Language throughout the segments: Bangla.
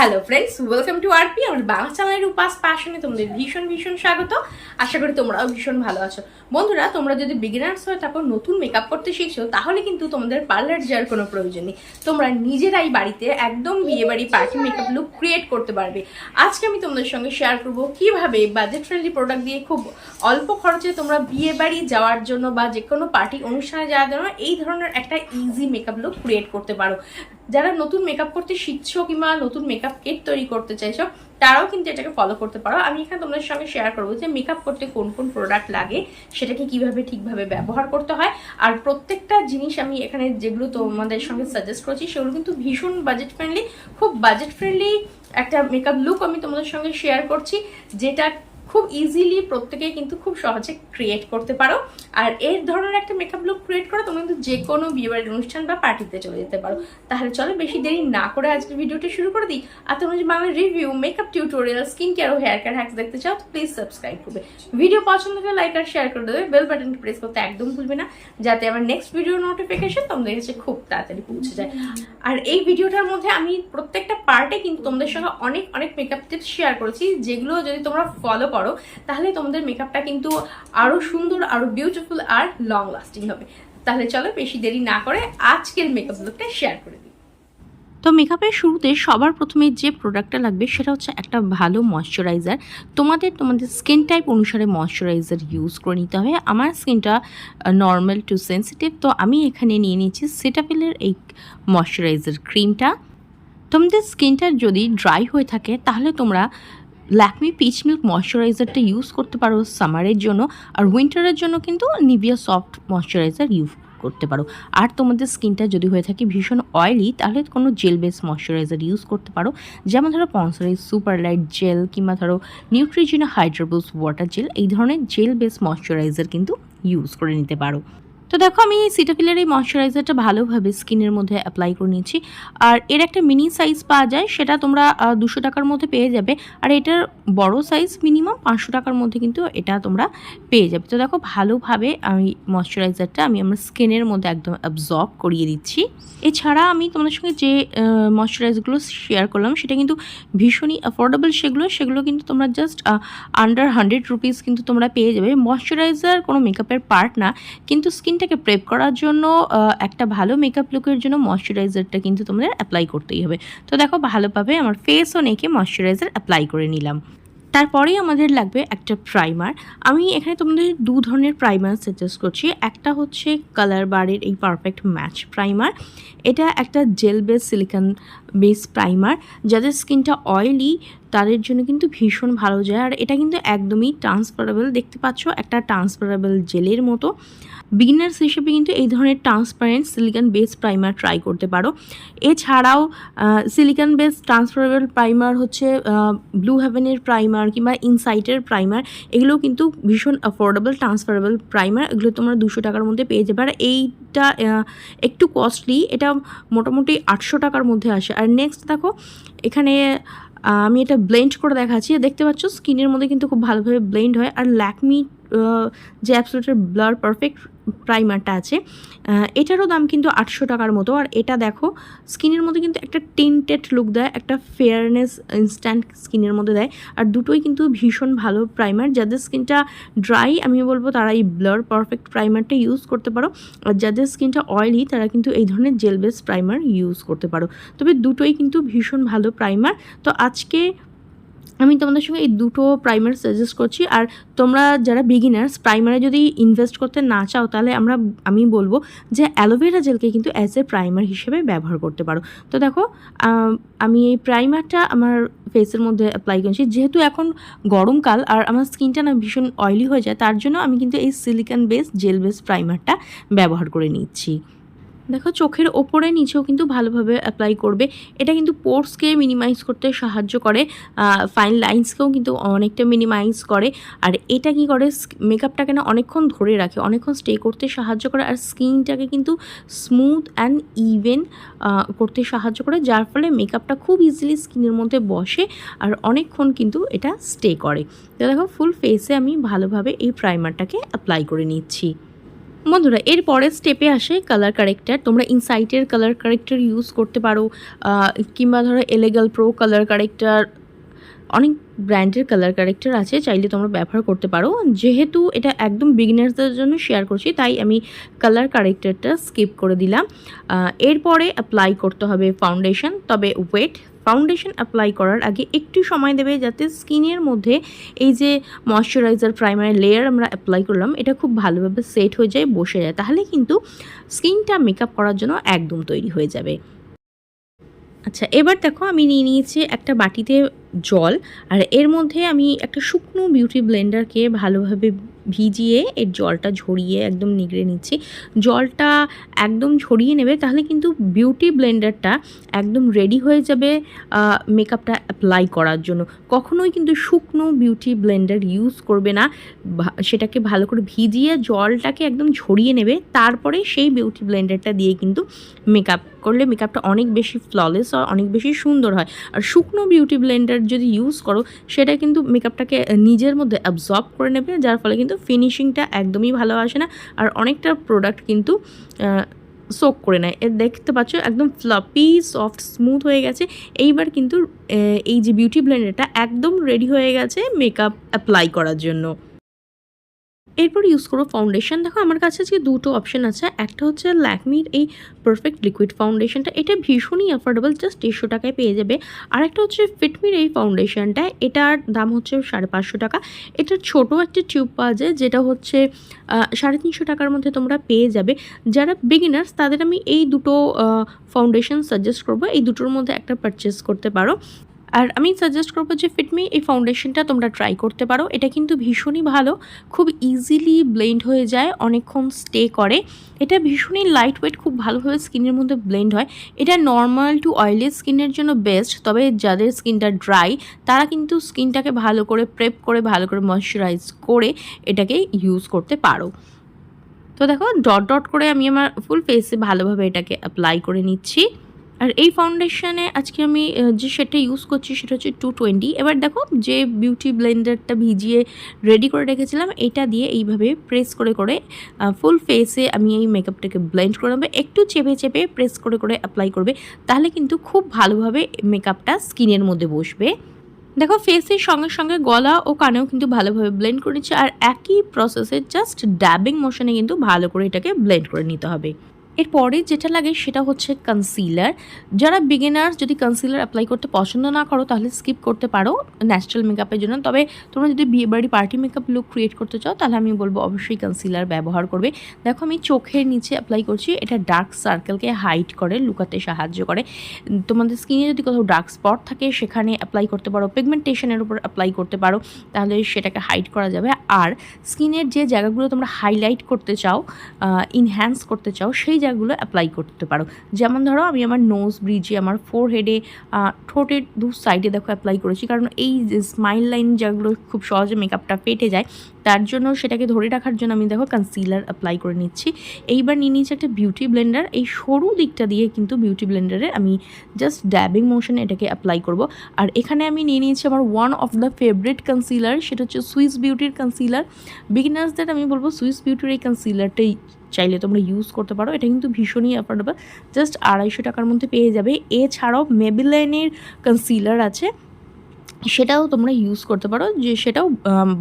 Hello friends welcome to RP আমার বাংলা চ্যানেলের উপাস প্যাশনে তোমাদের ভীষণ ভীষণ স্বাগত। আশা করি তোমরাও ভীষণ ভালো আছো। বন্ধুরা, তোমরা যদি বিগিনার্স হয়ে তারপর নতুন মেকআপ করতে শিখছো, তাহলে কিন্তু তোমাদের পার্লার যাওয়ার কোনো প্রয়োজন নেই। তোমরা নিজেরাই বাড়িতে একদম বিয়ে বাড়ি পার্টি মেকআপ লুক ক্রিয়েট করতে পারবে। আজকে আমি তোমাদের সঙ্গে শেয়ার করব কীভাবে বাজেট ফ্রেন্ডলি প্রোডাক্ট দিয়ে খুব অল্প খরচে তোমরা বিয়ে বাড়ি যাওয়ার জন্য বা যে কোনো পার্টি অনুষ্ঠানে যাওয়ার জন্য এই ধরনের একটা ইজি মেকআপ লুক ক্রিয়েট করতে পারো। যারা নতুন মেকআপ করতে শিখছো কিংবা নতুন মেকআপ কিট তৈরি করতে চাইছো, তারাও কিন্তু এটাকে ফলো করতে পারো। আমি এখানে তোমাদের সঙ্গে শেয়ার করব যে মেকআপ করতে কোন কোন প্রোডাক্ট লাগে, সেটাকে কীভাবে ঠিকভাবে ব্যবহার করতে হয়। আর প্রত্যেকটা জিনিস আমি এখানে যেগুলো তোমাদের সঙ্গে সাজেস্ট করছি, সেগুলো কিন্তু ভীষণ বাজেট ফ্রেন্ডলি খুব বাজেট ফ্রেন্ডলি একটা মেকআপ লুক আমি তোমাদের সঙ্গে শেয়ার করছি, যেটা খুব ইজিলি প্রত্যেকেই কিন্তু খুব সহজে ক্রিয়েট করতে পারো। আর এর ধরনের একটা মেকআপ লুক ক্রিয়েট করে, তোমরা কিন্তু যে কোনো বিয়েবাড়ির অনুষ্ঠান বা পার্টিতে চলে যেতে পারো। তাহলে চলো বেশি দেরি না করে আজকে ভিডিওটি শুরু করে দিই। আর তোমরা যে Bangla review makeup tutorial skin care ও হেয়ার কেয়ার হ্যাক্স দেখতে চাও, তো প্লিজ সাবস্ক্রাইব করবে। ভিডিও পছন্দ হলে লাইক আর শেয়ার করে দেবে। বেল বাটন প্রেস করতে একদম ভুলবে না, যাতে আমার নেক্সট ভিডিও নোটিফিকেশন তোমাদের কাছে খুব তাড়াতাড়ি পৌঁছে যায়। আর এই ভিডিওটার মধ্যে আমি প্রত্যেকটা পার্টে কিন্তু তোমাদের সঙ্গে অনেক অনেক মেকআপ টিপস শেয়ার করেছি, যেগুলো যদি তোমরা ফলো করো তাহলে তোমাদের মেকআপটা কিন্তু আরও সুন্দর, আরও বিউটিফুল আর লং লাস্টিং হবে। তাহলে চলো বেশি দেরি না করে আজকের মেকআপ লুকটা শেয়ার করে তো মেকআপের শুরুতে সবার প্রথমে যে প্রোডাক্টটা লাগবে, সেটা হচ্ছে একটা ভালো ময়শ্চারাইজার তোমাদের তোমাদের স্কিন টাইপ অনুসারে ময়শ্চারাইজার ইউজ করে নিতে হবে। আমার স্কিনটা নর্মাল টু সেন্সিটিভ তো আমি এখানে নিয়ে নিয়েছি সেটাফিলের এই ময়শ্চারাইজার ক্রিমটা তোমাদের স্কিনটা যদি ড্রাই হয়ে থাকে, তাহলে তোমরা ল্যাকমি পিচ মিল্ক ময়শ্চারাইজারটা ইউজ করতে পারো সামারের জন্য আর উইন্টারের জন্য কিন্তু নিভিয়া সফট ময়শ্চারাইজার ইউজ করতে পারো। আর তোমাদের স্কিনটা যদি হয়ে থাকে ভীষণ অয়েলি তাহলে কোনো জেল বেস ময়শ্চারাইজার ইউজ করতে পারো। যেমন ধরো পন্সারাইজ সুপার লাইট জেল কিংবা ধরো নিউট্রিজিনা হাইড্রোবলস ওয়াটার জেল এই ধরনের জেল বেস ময়শ্চারাইজার কিন্তু ইউজ করে নিতে পারো। তো দেখো আমি সিটাফিলের এই ময়শ্চারাইজারটা ভালোভাবে স্কিনের মধ্যে অ্যাপ্লাই করে নিয়েছি। আর এর একটা মিনি সাইজ পাওয়া যায়, সেটা তোমরা দুশো টাকার মধ্যে পেয়ে যাবে। আর এটার বড় সাইজ মিনিমাম পাঁচশো টাকার মধ্যে কিন্তু এটা তোমরা পেয়ে যাবে। তো দেখো ভালোভাবে আমি ময়শ্চারাইজারটা আমি আমার স্কিনের মধ্যে একদম অ্যাবজর্ব করিয়ে দিচ্ছি। এছাড়া আমি তোমাদের সঙ্গে যে ময়শ্চারাইজারগুলো শেয়ার করলাম, সেটা কিন্তু ভীষণই অ্যাফোর্ডেবল সেগুলো সেগুলো কিন্তু তোমরা জাস্ট আন্ডার হান্ড্রেড রুপিস কিন্তু তোমরা পেয়ে যাবে। ময়শ্চারাইজার কোনো মেকআপের পার্ট না, কিন্তু স্কিনটাকে প্রেপ করার জন্য একটা ভালো মেকআপ লুকের জন্য ময়শ্চারাইজারটা কিন্তু তোমাদের অ্যাপ্লাই করতেই হবে। তো দেখো, ভালোভাবে আমার ফেস ও নেকে ময়শ্চারাইজার অ্যাপ্লাই করে নিলাম। তারপরেই আমাদের লাগবে একটা প্রাইমার আমি এখানে তোমাদের দু ধরনের প্রাইমার সাজেস্ট করছি। একটা হচ্ছে কালার বারের এই পারফেক্ট ম্যাচ প্রাইমার এটা একটা gel base silicone base primer যাদের স্কিনটা অয়েলি তাদের জন্য কিন্তু ভীষণ ভালো যায়। আর এটা কিন্তু একদমই ট্রান্সফারেবল দেখতে পাচ্ছ একটা ট্রান্সফারেবল জেলের মতো। বিগিনার্স হিসেবে কিন্তু এই ধরনের transparent silicone base primer try করতে পারো। এছাড়াও সিলিকন বেস ট্রান্সফারেবল প্রাইমার হচ্ছে ব্লু হেভেনের প্রাইমার কিংবা ইনসাইটের প্রাইমার এগুলো কিন্তু ভীষণ অ্যাফোর্ডেবল ট্রান্সফারেবল প্রাইমার এগুলো তোমরা দুশো টাকার মধ্যে পেয়ে যাবে। আর এইটা একটু কস্টলি এটা মোটামুটি আটশো টাকার মধ্যে আসে। আর নেক্সট দেখো, এখানে আমি এটা ব্লেন্ড করে দেখাচ্ছি। দেখতে পাচ্ছ স্কিনের মধ্যে কিন্তু খুব ভালোভাবে ব্লেন্ড হয়। আর ল্যাকমি যে অ্যাপসুলেটের ব্লার পারফেক্ট প্রাইমারটা আছে। এটারও দাম কিন্তু আটশো টাকার মতো। আর এটা দেখো, স্কিনের মধ্যে কিন্তু একটা টিন্টেড লুক দেয়, একটা ফেয়ারনেস ইনস্ট্যান্ট স্কিনের মধ্যে দেয়। আর দুটোই কিন্তু ভীষণ ভালো প্রাইমার যাদের স্কিনটা ড্রাই আমি বলব তারা এই ব্লার পারফেক্ট প্রাইমারটা ইউজ করতে পারো। আর যাদের স্কিনটা অয়েলি তারা কিন্তু এই ধরনের জেল বেস প্রাইমার ইউজ করতে পারো। তবে দুটোই কিন্তু ভীষণ ভালো প্রাইমার তো আজকে আমি তোমাদের সঙ্গে এই দুটো প্রাইমার সাজেস্ট করছি, আর তোমরা যারা বিগিনার্স প্রাইমারে যদি ইনভেস্ট করতে না চাও, তাহলে আমরা, আমি বলব যে অ্যালোভেরা জেলকে কিন্তু অ্যাজ এ প্রাইমার হিসেবে ব্যবহার করতে পারো। তো দেখো আমি এই প্রাইমারটা আমার ফেসের মধ্যে অ্যাপ্লাই করছি। যেহেতু এখন গরমকাল আর আমার স্কিনটা না ভীষণ অয়েলি হয়ে যায়, তার জন্য আমি কিন্তু এই সিলিকন বেস জেল বেস প্রাইমারটা ব্যবহার করে নিচ্ছি। দেখো, চোখের ওপরে নিচেও কিন্তু ভালোভাবে অ্যাপ্লাই করবে। এটা কিন্তু পোর্সকে মিনিমাইজ করতে সাহায্য করে ফাইন লাইন্সকেও কিন্তু অনেকটা মিনিমাইজ করে। আর এটা কি করে মেকআপটাকে না অনেকক্ষণ ধরে রাখে, অনেকক্ষণ স্টে করতে সাহায্য করে আর স্কিনটাকে কিন্তু স্মুথ অ্যান্ড ইভেন করতে সাহায্য করে, যার ফলে মেকআপটা খুব ইজিলি স্কিনের মধ্যে বসে আর অনেকক্ষণ কিন্তু এটা স্টে করে। তো দেখো ফুল ফেসে আমি ভালোভাবে এই প্রাইমারটাকে অ্যাপ্লাই করে নিচ্ছি। বন্ধুরা, এর পরের স্টেপে আসে কালার কারেক্টার তোমরা ইনসাইটের কালার কারেক্টার ইউজ করতে পারো কিংবা ধরো এলেগাল প্রো কালার কারেক্টার অনেক ব্র্যান্ডের কালার কারেক্টার আছে, চাইলে তোমরা ব্যবহার করতে পারো। যেহেতু এটা একদম বিগিনার্সদের জন্য শেয়ার করছি, তাই আমি কালার কারেক্টারটা স্কিপ করে দিলাম। এরপরে অ্যাপ্লাই করতে হবে ফাউন্ডেশন তবে ওয়েট ফাউন্ডেশন অ্যাপ্লাই করার আগে একটু সময় দেবে যাতে স্কিনের মধ্যে এই যে ময়শ্চারাইজার প্রাইমারি লেয়ার আমরা অ্যাপ্লাই করলাম, এটা খুব ভালোভাবে সেট হয়ে যায়, বসে যায়। তাহলে কিন্তু স্কিনটা মেকআপ করার জন্য একদম তৈরি হয়ে যাবে। আচ্ছা এবার দেখো আমি নিয়ে নিয়েছি একটা বাটিতে জল, আর এর মধ্যে আমি একটা শুকনো বিউটি ব্লেন্ডারকে ভালোভাবে ভিজিয়ে এর জলটা ঝরিয়ে একদম নিগড়ে নিচ্ছি। জলটা একদম ঝরিয়ে নেবে, তাহলে কিন্তু বিউটি ব্লেন্ডারটা একদম রেডি হয়ে যাবে মেকআপটা অ্যাপ্লাই করার জন্য। কখনোই কিন্তু শুকনো বিউটি ব্লেন্ডার ইউজ করবে না। সেটাকে ভালো করে ভিজিয়ে জলটাকে একদম ঝরিয়ে নেবে, তারপরে সেই বিউটি ব্লেন্ডারটা দিয়ে কিন্তু মেকআপ করলে মেকআপটা অনেক বেশি ফ্ললেস হয়, অনেক বেশি সুন্দর হয়। আর শুকনো বিউটি ব্লেন্ডার যদি ইউজ করো, সেটা কিন্তু মেকআপটাকে নিজের মধ্যে অ্যাবজর্ব করে নেবে, যার ফলে কিন্তু ফিনিশিংটা একদমই ভালো আসে না। আর অনেকটা প্রোডাক্ট কিন্তু সোক করে নেয়। এর দেখতে পাচ্ছ, একদম ফ্লাপি সফট স্মুথ হয়ে গেছে। এইবার কিন্তু এই যে বিউটি ব্লেন্ডারটা একদম রেডি হয়ে গেছে মেকআপ অ্যাপ্লাই করার জন্য। এরপর ইউজ করো ফাউন্ডেশন দেখো আমার কাছে আজকে দুটো অপশন আছে, একটা হচ্ছে ল্যাকমির এই পারফেক্ট লিকুইড ফাউন্ডেশনটা এটা ভীষণই অ্যাফোর্ডেবল জাস্ট দেড়শো টাকায় পেয়ে যাবে। আর একটা হচ্ছে ফিটমির এই ফাউন্ডেশনটা এটার দাম হচ্ছে সাড়ে পাঁচশো টাকা। এটা ছোটো একটা টিউব পাওয়া যায়, যেটা হচ্ছে সাড়ে তিনশো টাকার মধ্যে তোমরা পেয়ে যাবে। যারা বিগিনার্স তাদের আমি এই দুটো ফাউন্ডেশন সাজেস্ট করব। এই দুটোর মধ্যে একটা পারচেস করতে পারো। আর আমি সাজেস্ট করব যে ফিটমি এই ফাউন্ডেশনটা তোমরা ট্রাই করতে পারো। এটা কিন্তু ভীষণই ভালো, খুব ইজিলি ব্লেন্ড হয়ে যায়, অনেকক্ষণ স্টে করে। এটা ভীষণই লাইট ওয়েট খুব ভালোভাবে স্কিনের মধ্যে ব্লেন্ড হয়। এটা নর্মাল টু অয়েলি স্কিনের জন্য বেস্ট তবে যাদের স্কিনটা ড্রাই তারা কিন্তু স্কিনটাকে ভালো করে প্রেপ করে, ভালো করে ময়শ্চারাইজ করে এটাকে ইউজ করতে পারো। তো দেখো ডট ডট করে আমি আমার ফুল ফেসে ভালোভাবে এটাকে অ্যাপ্লাই করে নিচ্ছি। আর এই ফাউন্ডেশনে আজকে আমি যে সেটা ইউজ করছি সেটা হচ্ছে টু টোয়েন্টি এবার দেখো, যে বিউটি ব্লেন্ডারটা ভিজিয়ে রেডি করে রেখেছিলাম, এটা দিয়ে এইভাবে প্রেস করে করে ফুল ফেসে আমি এই মেকআপটাকে ব্লেন্ড করে নেব। একটু চেপে চেপে প্রেস করে করে অ্যাপ্লাই করবে, তাহলে কিন্তু খুব ভালোভাবে মেকআপটা স্কিনের মধ্যে বসবে। দেখো ফেসের সঙ্গে সঙ্গে গলা ও কানেও কিন্তু ভালোভাবে ব্লেন্ড করে নিচ্ছে, আর একই প্রসেসে জাস্ট ড্যাবিং মোশনে কিন্তু ভালো করে এটাকে ব্লেন্ড করে নিতে হবে। এরপরে যেটা লাগে সেটা হচ্ছে কনসিলার যারা বিগিনার্স যদি কনসিলার অ্যাপ্লাই করতে পছন্দ না করো, তাহলে স্কিপ করতে পারো ন্যাচারাল মেকআপের জন্য। তবে তোমরা যদি বিয়ে বাড়ি পার্টি মেকআপ লুক ক্রিয়েট করতে চাও, তাহলে আমি বলব অবশ্যই কনসিলার ব্যবহার করবে। দেখো আমি চোখের নিচে অ্যাপ্লাই করছি, এটা ডার্ক সার্কেলকে হাইট করে, লুকাতে সাহায্য করে। তোমাদের স্কিনে যদি কোথাও ডার্ক স্পট থাকে, সেখানে অ্যাপ্লাই করতে পারো পিগমেন্টেশনের উপর অ্যাপ্লাই করতে পারো, তাহলে সেটাকে হাইড করা যাবে। আর স্কিনের যে জায়গাগুলো তোমরা হাইলাইট করতে চাও ইনহ্যান্স করতে চাও, সেই জায়গাগুলো অ্যাপ্লাই করতে পারো। যেমন ধরো, আমি আমার নোজ ব্রিজে আমার ফোর হেডে ঠোঁটের দু সাইডে দেখো অ্যাপ্লাই করেছি। কারণ এই স্মাইল লাইন যেগুলো খুব সহজে মেকআপটা ফেটে যায়, তার জন্য সেটাকে ধরে রাখার জন্য আমি দেখো কনসিলার অ্যাপ্লাই করে নিচ্ছি। এইবার নিয়ে নিয়েছি একটা বিউটি ব্লেন্ডার এই সরু দিকটা দিয়ে কিন্তু বিউটি ব্লেন্ডারে আমি জাস্ট ড্যাবিং মোশনে এটাকে অ্যাপ্লাই করব। আর এখানে আমি নিয়ে নিয়েছি আমার one of the favourite concealer সেটা হচ্ছে সুইস বিউটির কনসিলার বিগিনার্সদের আমি বলব সুইস বিউটির এই কনসিলারটাই চাইলে তোমরা ইউজ করতে পারো। এটা কিন্তু ভীষণই অ্যাফোর্ডেবল জাস্ট আড়াইশো টাকার মধ্যে পেয়ে যাবে। এছাড়াও মেবিলাইনের কনসিলার আছে। সেটাও তোমরা ইউজ করতে পারো। যে সেটাও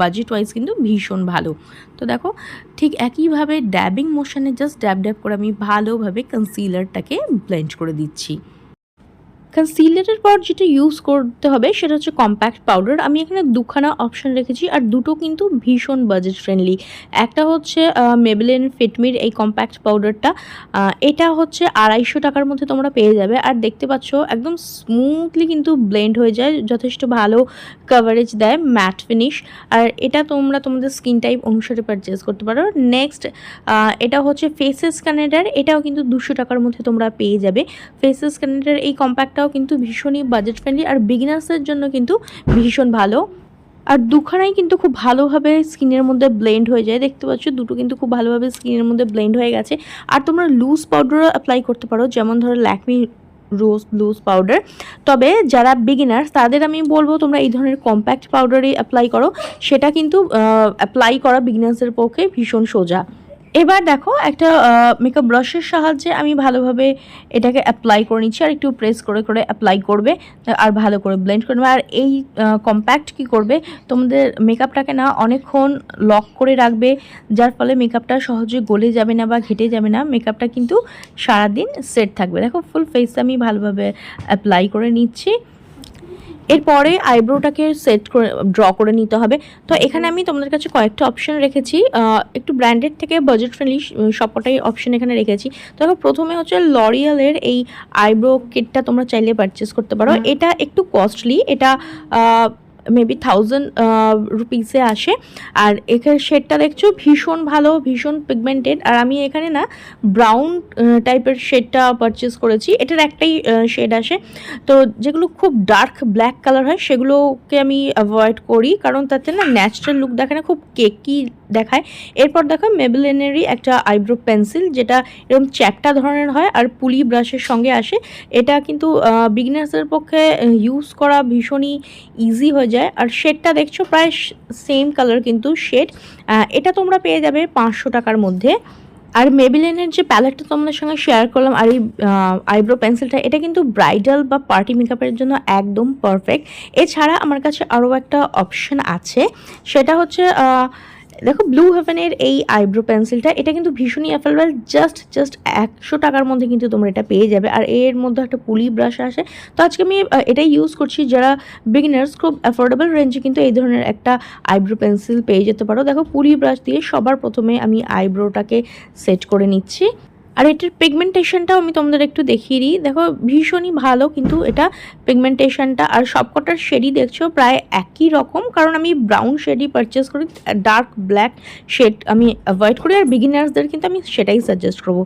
বাজেট ওয়াইজ কিন্তু ভীষণ ভালো। তো দেখো, ঠিক একইভাবে ড্যাবিং মোশনে জাস্ট ড্যাব ড্যাব করে আমি ভালোভাবে কনসিলারটাকে ব্লেন্ড করে দিচ্ছি। কনসিলারের পর যেটা ইউজ করতে হবে সেটা হচ্ছে কম্প্যাক্ট পাউডার আমি এখানে দুখানা অপশন রেখেছি আর দুটো কিন্তু ভীষণ বাজেট ফ্রেন্ডলি একটা হচ্ছে মেবেলেন ফিটমির এই কম্প্যাক্ট পাউডারটা এটা হচ্ছে আড়াইশো টাকার মধ্যে তোমরা পেয়ে যাবে। আর দেখতে পাচ্ছ, একদম স্মুথলি কিন্তু ব্লেন্ড হয়ে যায়, যথেষ্ট ভালো কভারেজ দেয় ম্যাট ফিনিশ আর এটা তোমরা তোমাদের স্কিন টাইপ অনুসারে পারচেস করতে পারো। নেক্সট এটা হচ্ছে ফেসেস কানেডার এটাও কিন্তু দুশো টাকার মধ্যে তোমরা পেয়ে যাবে। ফেসেস কানেডার এই কম্প্যাক্টটাও কিন্তু ভীষণই বাজেট ফ্রেন্ডলি আর বিগিনার্সের জন্য কিন্তু ভীষণ ভালো। আর দুখানাই কিন্তু খুব ভালোভাবে স্কিনের মধ্যে ব্লেন্ড হয়ে যায়। দেখতে পাচ্ছ, দুটো কিন্তু খুব ভালোভাবে স্কিনের মধ্যে ব্লেন্ড হয়ে গেছে। আর তোমরা লুজ পাউডারও অ্যাপ্লাই করতে পারো, যেমন ধরো ল্যাকমি রোজ লুজ পাউডার তবে যারা বিগিনার্স তাদের আমি বলব তোমরা এই ধরনের কম্প্যাক্ট পাউডারই অ্যাপ্লাই করো। সেটা কিন্তু অ্যাপ্লাই করা বিগিনার্সের পক্ষে ভীষণ সোজা। এবার দেখো একটা মেকআপ ব্রাশের সাহায্যে আমি ভালোভাবে এটাকে অ্যাপ্লাই করে নিচ্ছি আর একটু প্রেস করে করে অ্যাপ্লাই করবে, আর ভালো করে ব্লেন্ড করবে আর এই কম্প্যাক্ট কি করবে? তোমাদের মেকআপটাকে না অনেকক্ষণ লক করে রাখবে, যার ফলে মেকআপটা সহজে গলে যাবে না বা ঘেটে যাবে না। মেকআপটা কিন্তু সারাদিন সেট থাকবে। দেখো ফুল ফেস আমি ভালোভাবে অ্যাপ্লাই করে নিচ্ছি। এরপরে আইব্রোটাকে সেট করে ড্র করে নিতে হবে। তো এখানে আমি তোমাদের কাছে কয়েকটা অপশন রেখেছি। একটু ব্র্যান্ডেড থেকে বাজেট ফ্রেন্ডলি সবকটাই অপশন এখানে রেখেছি। তো প্রথমে হচ্ছে লরিয়ালের এই আইব্রো কিটটা তোমরা চাইলে পারচেস করতে পারো। এটা একটু কস্টলি এটা মেবি থাউজেন্ড রুপিসে আসে। আর এখানে শেডটা দেখছ, ভীষণ ভালো, ভীষণ পিগমেন্টেড আর আমি এখানে না ব্রাউন টাইপের শেডটা পারচেস করেছি। এটার একটাই শেড আসে। তো যেগুলো খুব ডার্ক ব্ল্যাক কালার হয়, সেগুলোকে আমি অ্যাভয়েড করি। কারণ তাতে না ন্যাচারাল লুক দেখে না, খুব কেকি দেখায়। এরপর দেখো মেবেলেনেরই একটা আইব্রো পেন্সিল যেটা এরকম চ্যাকটা ধরনের হয় আর পুলি ব্রাশের সঙ্গে আসে। এটা কিন্তু বিগিনার্সের পক্ষে ইউজ করা ভীষণই ইজি হয়ে যায়। আর শেডটা দেখছ, প্রায় সেম কালার কিন্তু শেড। এটা তোমরা পেয়ে যাবে পাঁচশো টাকার মধ্যে। আর মেবিলেনের যে প্যালেটটা তোমাদের সঙ্গে শেয়ার করলাম, আর এই আইব্রো পেন্সিলটা এটা কিন্তু ব্রাইডাল বা পার্টি মেকআপের জন্য একদম পারফেক্ট এছাড়া আমার কাছে আরও একটা অপশন আছে, সেটা হচ্ছে দেখো ব্লু হেভেনের এই আইব্রো পেন্সিলটা এটা কিন্তু ভীষণই অ্যাফেলেবেল জাস্ট জাস্ট একশো টাকার মধ্যে কিন্তু তোমরা এটা পেয়ে যাবে। আর এর মধ্যে একটা পুলি ব্রাশ আসে। তো আজকে আমি এটাই ইউজ করছি, যারা বিগিনার্স খুব অ্যাফোর্ডেবল রেঞ্জে কিন্তু এই ধরনের একটা আইব্রো পেন্সিল পেয়ে যেতে পারো। দেখো পুলি ব্রাশ দিয়ে সবার প্রথমে আমি আইব্রোটাকে সেট করে নিচ্ছি। আর এটার পিগমেন্টেশনটাও আমি তোমাদের একটু দেখিয়ে দিই। দেখো, ভীষণই ভালো কিন্তু এটা পিগমেন্টেশনটা আর সবকটার শেডই দেখছ, প্রায় একই রকম। কারণ আমি ব্রাউন শেডই পারচেস করি ডার্ক ব্ল্যাক শেড আমি অ্যাভয়েড করি, আর বিগিনার্সদের কিন্তু আমি সেটাই সাজেস্ট করব।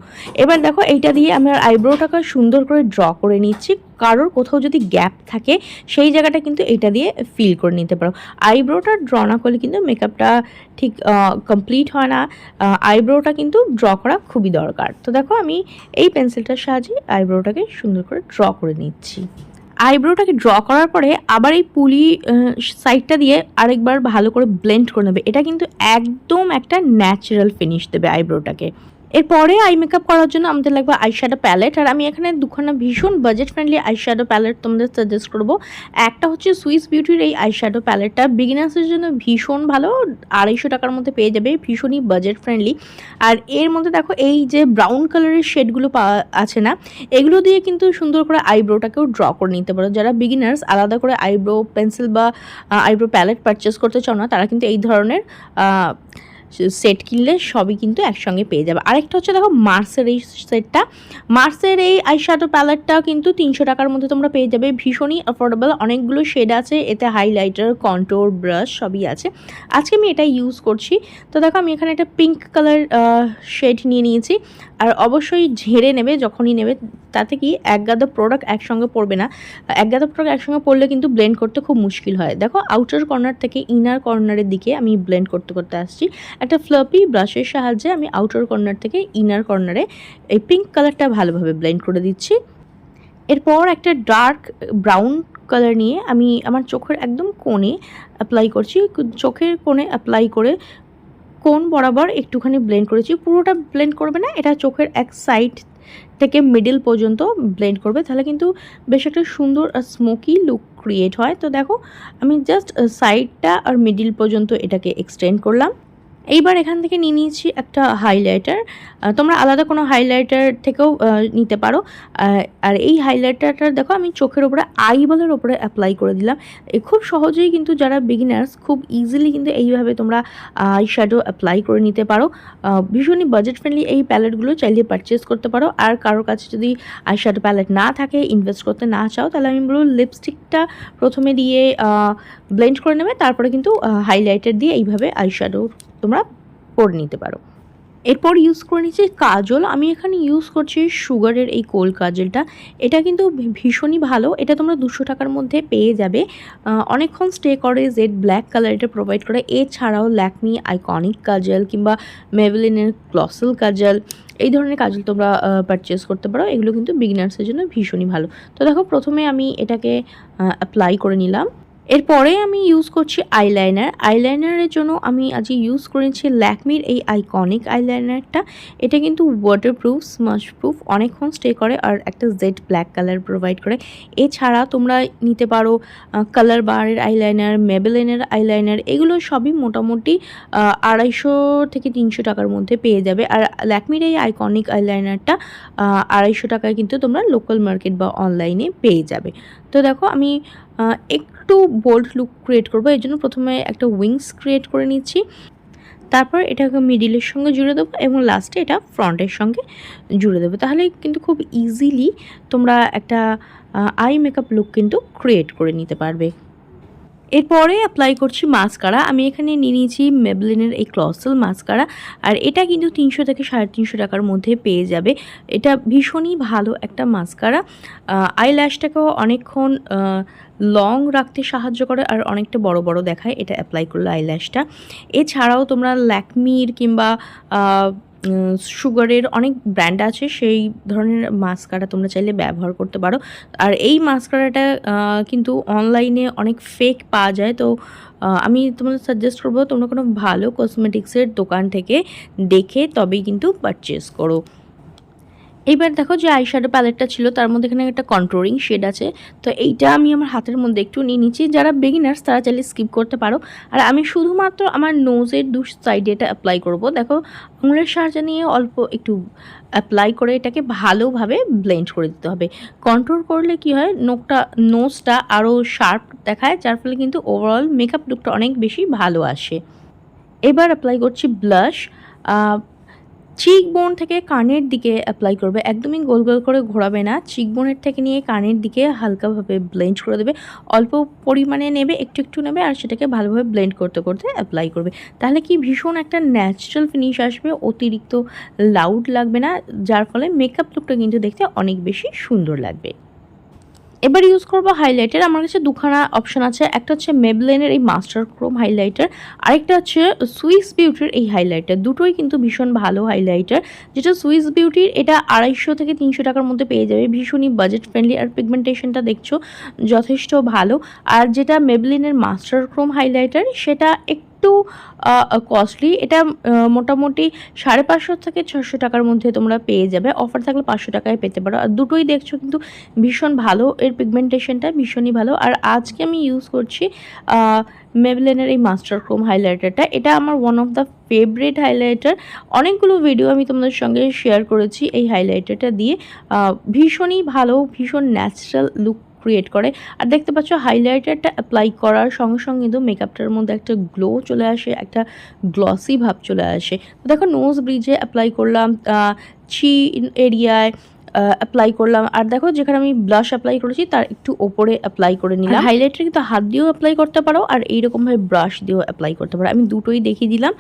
এবার দেখো, এইটা দিয়ে আমি আর আইব্রোটাকে সুন্দর করে ড্র করে নিচ্ছি। কারোর কোথাও যদি গ্যাপ থাকে, সেই জায়গাটা কিন্তু এটা দিয়ে ফিল করে নিতে পারো। আইব্রোটা ড্র না করলে কিন্তু মেকআপটা ঠিক কমপ্লিট হয় না। আইব্রোটা কিন্তু ড্র করা খুবই দরকার। তো দেখো আমি এই পেন্সিলটার সাহায্যে আইব্রোটাকে সুন্দর করে ড্র করে নিচ্ছি। আইব্রোটাকে ড্র করার পরে আবার এই পুলি সাইডটা দিয়ে আরেকবার ভালো করে ব্লেন্ড করে নেবে। এটা কিন্তু একদম একটা ন্যাচারাল ফিনিশ দেবে আইব্রোটাকে। এরপরে আই মেকআপ করার জন্য আমাদের লাগবে আইশ্যাডো প্যালেট আর আমি এখানে দুখানা ভীষণ বাজেট ফ্রেন্ডলি আইশ্যাডো প্যালেট তোমাদের সাজেস্ট করব। একটা হচ্ছে সুইস বিউটির এই আইশ্যাডো প্যালেটটা বিগিনার্সের জন্য ভীষণ ভালো, আড়াইশো টাকার মধ্যে পেয়ে যাবে, ভীষণই বাজেট ফ্রেন্ডলি আর এর মধ্যে দেখো এই যে ব্রাউন কালারের শেডগুলো পাওয়া আছে না, এগুলো দিয়ে কিন্তু সুন্দর করে আইব্রোটাকেও ড্র করে নিতে পারো। যারা বিগিনার্স আলাদা করে আইব্রো পেন্সিল বা আইব্রো প্যালেট পারচেস করতে চাও না, তারা কিন্তু এই ধরনের সেট কিনলে সবই কিন্তু একসঙ্গে পেয়ে যাবে। আরেকটা হচ্ছে দেখো মার্সের এই সেটটা মার্সের এই আই শ্যাডো প্যালেটটা কিন্তু তিনশো টাকার মধ্যে তোমরা পেয়ে যাবে। ভীষণই অ্যাফোর্ডেবল অনেকগুলো শেড আছে, এতে হাইলাইটার কন্টোর ব্রাশ সবই আছে। আজকে আমি এটা ইউজ করছি। তো দেখো আমি এখানে একটা পিঙ্ক কালার শেড নিয়ে নিয়েছি। আর অবশ্যই ঝেড়ে নেবে, যখনই নেবে, তাতে কি এক গাদা প্রোডাক্ট একসঙ্গে পড়বে না। এক গাদা প্রোডাক্ট একসঙ্গে পড়লে কিন্তু ব্লেন্ড করতে খুব মুশকিল হয়। দেখো আউটার কর্নার থেকে ইনার কর্নারের দিকে আমি ব্লেন্ড করতে করতে আসছি। একটা ফ্লাপি ব্রাশের সাহায্যে আমি আউটার কর্নার থেকে ইনার কর্নারে এই পিঙ্ক কালারটা ভালোভাবে ব্লেন্ড করে দিচ্ছি। এরপর একটা ডার্ক ব্রাউন কালার নিয়ে আমি আমার চোখের একদম কোণে অ্যাপ্লাই করছি। চোখের কোণে অ্যাপ্লাই করে কোণ বরাবর একটুখানি ব্লেন্ড করেছি। পুরোটা ব্লেন্ড করবে না, এটা চোখের এক সাইড থেকে মিডিল পর্যন্ত ব্লেন্ড করবে। তাহলে কিন্তু বেশ একটা সুন্দর আর স্মোকি লুক ক্রিয়েট হয়। তো দেখো, আমি জাস্ট সাইডটা আর মিডিল পর্যন্ত এটাকে এক্সটেন্ড করলাম। এইবার এখান থেকে নিয়ে নিয়েছি একটা হাইলাইটার তোমরা আলাদা কোনো হাইলাইটার থেকেও নিতে পারো। আর এই হাইলাইটারটা দেখো, আমি চোখের ওপরে আইবলের ওপরে অ্যাপ্লাই করে দিলাম। খুব সহজেই কিন্তু যারা বিগিনার্স খুব ইজিলি কিন্তু এইভাবে তোমরা আই শ্যাডো অ্যাপ্লাই করে নিতে পারো। ভীষণই বাজেট ফ্রেন্ডলি এই প্যালেটগুলো চাইলে পারচেস করতে পারো। আর কারোর কাছে যদি আই শ্যাডো প্যালেট না থাকে ইনভেস্ট করতে না চাও, তাহলে আমি বলব লিপস্টিকটা প্রথমে দিয়ে ব্লেন্ড করে নেবে, তারপরে কিন্তু হাইলাইটার দিয়ে এইভাবে আই শ্যাডো তোমরা পরে নিতে পারো। এরপর ইউজ করে নিচ্ছি কাজল। আমি এখানে ইউজ করছি সুগারের এই কোল কাজলটা। এটা কিন্তু ভীষণই ভালো। এটা তোমরা দুশো টাকার মধ্যে পেয়ে যাবে। অনেকক্ষণ স্টে করে জেড ব্ল্যাক কালার এটা প্রোভাইড করে। এছাড়াও ল্যাকমি আইকনিক কাজল কিংবা মেভেলিনের ক্লসেল কাজল, এই ধরনের কাজল তোমরা পারচেস করতে পারো। এগুলো কিন্তু বিগিনার্সের জন্য ভীষণই ভালো। তো দেখো, প্রথমে আমি এটাকে অ্যাপ্লাই করে নিলাম। এরপরে আমি ইউজ করছি আইলাইনার আইলাইনারের জন্য আমি আজ ইউজ করেছি ল্যাকমির এই আইকনিক আইলাইনারটা এটা কিন্তু ওয়াটারপ্রুফ স্মাশ প্রুফ অনেকক্ষণ স্টে করে আর একটা জেড ব্ল্যাক কালার প্রোভাইড করে। এছাড়া তোমরা নিতে পারো কালার বারের আইলাইনার মেবেলেনের আইলাইনার এগুলো সবই মোটামুটি আড়াইশো থেকে তিনশো টাকার মধ্যে পেয়ে যাবে। আর ল্যাকমির এই আইকনিক আইলাইনারটা আড়াইশো টাকায় কিন্তু তোমরা লোকাল মার্কেট বা অনলাইনে পেয়ে যাবে। তো দেখো আমি আহ, একটু বোল্ড লুক ক্রিয়েট করব। এই জন্য প্রথমে একটা উইংস ক্রিয়েট করে নিচ্ছি। তারপর এটাকে মিডিলের সঙ্গে জুড়ে দেবো এবং লাস্টে এটা ফ্রন্টের সঙ্গে জুড়ে দেবো। তাহলে কিন্তু খুব ইজিলি তোমরা একটা আই মেকআপ লুক কিন্তু ক্রিয়েট করে নিতে পারবে। এরপরে অ্যাপ্লাই করছি মাস্কারা আমি এখানে নিয়ে নিয়েছি মেবলিনের এই ক্লসেল মাস্কারা আর এটা কিন্তু তিনশো থেকে সাড়ে তিনশো টাকার মধ্যে পেয়ে যাবে। এটা ভীষণই ভালো একটা মাস্কারা আই ল্যাশটাকেও অনেকক্ষণ লং রাখতে সাহায্য করে আর অনেকটা বড় বড় দেখায়। এটা অ্যাপ্লাই করলে আই ল্যাশটা এছাড়াও তোমরা ল্যাকমির কিংবা সুগারের অনেক ব্র্যান্ড আছে, সেই ধরনের মাস্কারা তোমরা চাইলে ব্যবহার করতে পারো। আর এই মাস্কারাটা কিন্তু অনলাইনে অনেক ফেক পাওয়া যায়। তো আমি তোমাদের সাজেস্ট করব, তোমরা কোনো ভালো কসমেটিক্সের দোকান থেকে দেখে তবেই কিন্তু পারচেস করো। এইবার দেখো যে আইশ্যাডো প্যালেটটা ছিল, তার মধ্যে এখানে একটা কন্ট্রোলিং শেড আছে। তো এইটা আমি আমার হাতের মধ্যে একটু নিয়ে নিচ্ছি। যারা বিগিনার্স তারা চাইলে স্কিপ করতে পারো। আর আমি শুধুমাত্র আমার নোজের দু সাইডে এটা অ্যাপ্লাই করব। দেখো, আঙুলের সাহায্যে নিয়ে অল্প একটু অ্যাপ্লাই করে এটাকে ভালোভাবে ব্লেন্ড করে দিতে হবে। কন্ট্রোল করলে কি হয় নোকটা নোজটা আরও শার্প দেখায়, যার ফলে কিন্তু ওভারঅল মেকআপ লুকটা অনেক বেশি ভালো আসে। এবার অ্যাপ্লাই করছি ব্লাশ চিক বোন থেকে কানের দিকে অ্যাপ্লাই করবে, একদমই গোল গোল করে ঘোরাবে না চিক বোনের থেকে নিয়ে কানের দিকে হালকাভাবে ব্লেন্ড করে দেবে, অল্প পরিমাণে নেবে, একটু একটু নেবে আর সেটাকে ভালোভাবে ব্লেন্ড করতে করতে অ্যাপ্লাই করবে। তাহলে কি ভীষণ একটা ন্যাচারাল ফিনিশ আসবে, অতিরিক্ত লাউড লাগবে না, যার ফলে মেকআপ লুকটা কিন্তু দেখতে অনেক বেশি সুন্দর লাগবে। এবার ইউজ করব হাইলাইটার আমার কাছে দুখানা অপশন আছে। একটা হচ্ছে মেবলেনের এই মাস্টার ক্রোম হাইলাইটার আরেকটা হচ্ছে সুইস বিউটির এই হাইলাইটার দুটোই কিন্তু ভীষণ ভালো হাইলাইটার যেটা সুইস বিউটির এটা আড়াইশো থেকে তিনশো টাকার মধ্যে পেয়ে যাবে। ভীষণই বাজেট ফ্রেন্ডলি আর পিগমেন্টেশনটা দেখছ যথেষ্ট ভালো। আর যেটা মেবলিনের মাস্টার ক্রোম হাইলাইটার সেটা একটু কস্টলি এটা মোটামুটি সাড়ে পাঁচশো থেকে ছশো টাকার মধ্যে তোমরা পেয়ে যাবে। অফার থাকলে পাঁচশো টাকায় পেতে পারো। আর দুটোই দেখছ কিন্তু ভীষণ ভালো এর পিগমেন্টেশনটা ভীষণই ভালো। আর আজকে আমি ইউজ করছি মেবলেনের এই মাস্টার ক্রোম হাইলাইটারটা এটা আমার one of the favourite highlighter অনেকগুলো ভিডিও আমি তোমাদের সঙ্গে শেয়ার করেছি এই হাইলাইটারটা দিয়ে। ভীষণই ভালো, ভীষণ ন্যাচারাল লুক ক্রিয়েট করে। আর দেখতে পাচ্ছ হাইলাইটারটা অ্যাপ্লাই করার সঙ্গে সঙ্গে কিন্তু মেকআপটার মধ্যে একটা গ্লো চলে আসে, একটা গ্লসি ভাব চলে আসে। তো দেখো নোজ ব্রিজে অ্যাপ্লাই করলাম চি এরিয়ায় অ্যাপ্লাই করলাম। আর দেখো যেখানে আমি ব্লাশ অ্যাপ্লাই করেছি তার একটু ওপরে অ্যাপ্লাই করে নিলাম। হাইলাইটার কিন্তু হাত দিয়েও অ্যাপ্লাই করতে পারো আর এইরকমভাবে ব্রাশ দিয়েও অ্যাপ্লাই করতে পারো। আমি দুটোই দেখিয়ে দিলাম।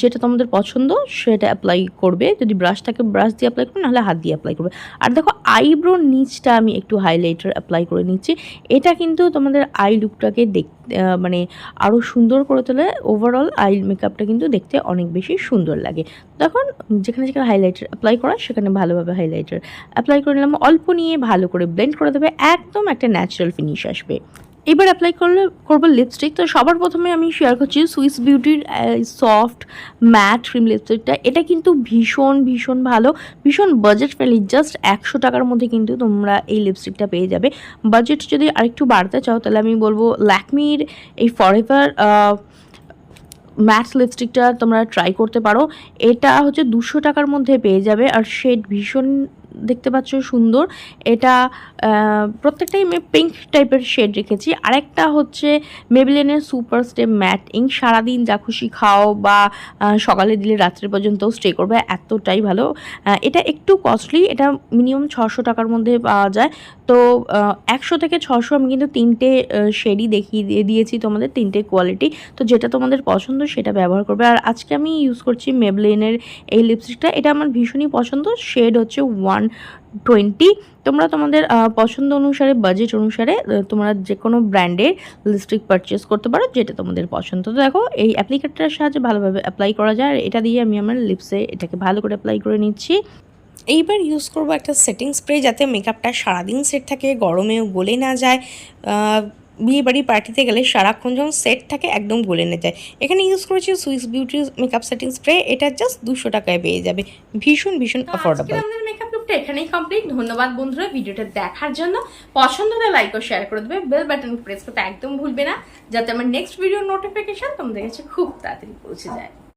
যেটা তোমাদের পছন্দ সেটা অ্যাপ্লাই করবে। যদি ব্রাশ থাকে ব্রাশ দিয়ে অ্যাপ্লাই করবে নাহলে হাত দিয়ে অ্যাপ্লাই করবে। আর দেখো আইব্রোর নিচটা আমি একটু হাইলাইটার অ্যাপ্লাই করে নিচ্ছি। এটা কিন্তু তোমাদের আই লুকটাকে আহ, মানে আরও সুন্দর করে তোলে। ওভারঅল আই মেকআপটা কিন্তু দেখতে অনেক বেশি সুন্দর লাগে। তখন যেখানে যেখানে হাইলাইটার অ্যাপ্লাই করা সেখানে ভালোভাবে হাইলাইটার অ্যাপ্লাই করে নিলাম, অল্প নিয়ে ভালো করে ব্লেন্ড করে দেবে, একদম একটা ন্যাচারাল ফিনিশ আসবে। এবার অ্যাপ্লাই করলে, করব লিপস্টিক তো সবার প্রথমে আমি শেয়ার করছি সুইস বিউটির সফট ম্যাট ক্রিম লিপস্টিকটা এটা কিন্তু ভীষণ ভীষণ ভালো, ভীষণ বাজেট ফ্রেন্ডলি জাস্ট একশো টাকার মধ্যে কিন্তু তোমরা এই লিপস্টিকটা পেয়ে যাবে। বাজেট যদি আরেকটু বাড়তে চাও, তাহলে আমি বলব ল্যাকমির এই ফরএভার ম্যাট লিপস্টিকটা তোমরা ট্রাই করতে পারো। এটা হচ্ছে দুশো টাকার মধ্যে পেয়ে যাবে। আর শেড ভীষণ দেখতে পাচ্ছ সুন্দর। এটা প্রত্যেকটাই আমি পিঙ্ক টাইপের শেড রেখেছি। আরেকটা হচ্ছে মেবিলেনের সুপার স্টে ম্যাট ইঙ্ক সারাদিন যা খুশি খাও বা সকালে দিলে রাত্রে পর্যন্ত স্টে করবে, এতটাই ভালো। এটা একটু কস্টলি এটা মিনিমাম ছশো টাকার মধ্যে পাওয়া যায়। তো একশো থেকে ছশো আমি কিন্তু তিনটে শেডই দেখিয়ে দিয়ে দিয়েছি তোমাদের, তিনটে কোয়ালিটি তো যেটা তোমাদের পছন্দ সেটা ব্যবহার করবে। আর আজকে আমি ইউজ করছি মেবলেনের এই লিপস্টিকটা এটা আমার ভীষণই পছন্দ। শেড হচ্ছে ওয়ান টোয়েন্টি তোমরা তোমাদের পছন্দ অনুসারে বাজেট অনুসারে তোমরা যে কোনো ব্র্যান্ডের লিপস্টিক পারচেস করতে পারো, যেটা তোমাদের পছন্দ। তো দেখো, এই অ্যাপ্লিকেটার সাহায্যে ভালোভাবে অ্যাপ্লাই করা যায়, আর এটা দিয়ে আমি আমার লিপসে এটাকে ভালো করে অ্যাপ্লাই করে নিচ্ছি। এইবার ইউজ করব একটা সেটিং স্প্রে যাতে মেকআপটা সারাদিন সেট থাকে, গরমেও গলে না যায় বিয়ে বাড়ি পার্টিতে গেলে সারাক্ষণ যখন সেট থাকে একদম গলে না যায়। এখানে ইউজ করেছি Swiss beauty makeup setting spray এটা জাস্ট দুশো টাকায় পেয়ে যাবে। ভীষণ ভীষণ অ্যাফোর্ডেবল আমাদের মেকআপ লুকটা এখানেই কমপ্লিট ধন্যবাদ বন্ধুরা ভিডিওটা দেখার জন্য। পছন্দ হলে লাইক ও শেয়ার করে দেবে। বেল বাটন প্রেস করতে একদম ভুলবে না যাতে আমার নেক্সট ভিডিওর নোটিফিকেশন তোমাদের কাছে খুব তাড়াতাড়ি পৌঁছে যায়।